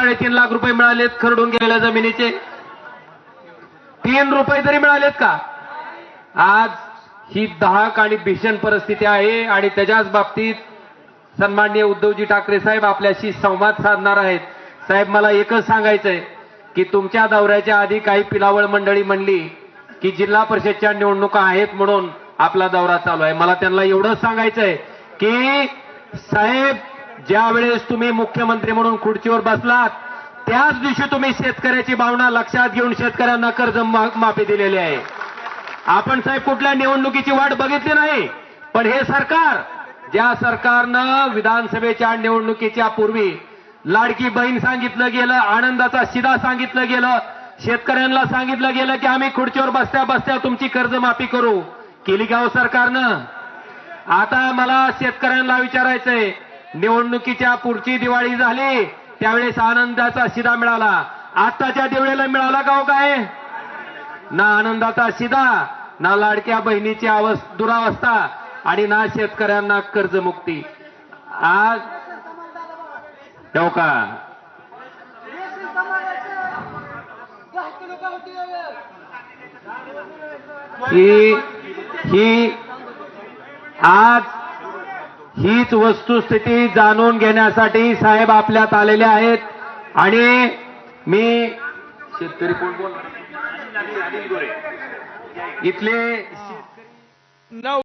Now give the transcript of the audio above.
साडेतीन लाख रुपये मिळालेत खरडून गेलेल्या जमिनीचे. तीन रुपये तरी मिळालेत का? आज ही दहाक आणि भीषण परिस्थिती आहे आणि त्याच्याच बाबतीत सन्माननीय उद्धवजी ठाकरे साहेब आपल्याशी संवाद साधणार आहेत. साहेब मला एकच सांगायचंय की तुमच्या दौऱ्याच्या आधी काही पिलावळ मंडळी म्हणली की जिल्हा परिषदच्या निवडणुका आहेत म्हणून आपला दौरा चालू आहे. मला त्यांना एवढंच सांगायचंय की साहेब ज्यावेळेस तुम्ही मुख्यमंत्री म्हणून खुर्चीवर बसलात त्याच दिवशी तुम्ही शेतकऱ्याची भावना लक्षात घेऊन शेतकऱ्यांना कर्ज माफी दिलेली आहे. आपण साहेब कुठल्या निवडणुकीची वाट बघितली नाही पण हे सरकार ज्या सरकारनं विधानसभेच्या निवडणुकीच्या पूर्वी लाडकी बहीण सांगितलं गेलं आनंदाचा शिदा सांगितलं गेलं शेतकऱ्यांना सांगितलं गेलं की आम्ही खुर्चीवर बसत्या बसत्या तुमची कर्जमाफी करू. केली का हो सरकारनं? आता मला शेतकऱ्यांना विचारायचंय निवडणुकीच्या पुढची दिवाळी झाली त्यावेळेस आनंदाचा शिदा मिळाला. आताच्या दिवाळीला मिळाला का हो काय? ना आनंदाचा शिदा ना लाडक्या बहिणीची दुरावस्था आणि ना शेतकऱ्यांना कर्जमुक्ती. आज ठेव का? ही ही आज हीच वस्तुस्थिती जाणून घेण्यासाठी साहेब आपल्यात आलेले आहेत. आणि मी शेतकरी कोण बोल इथले नऊ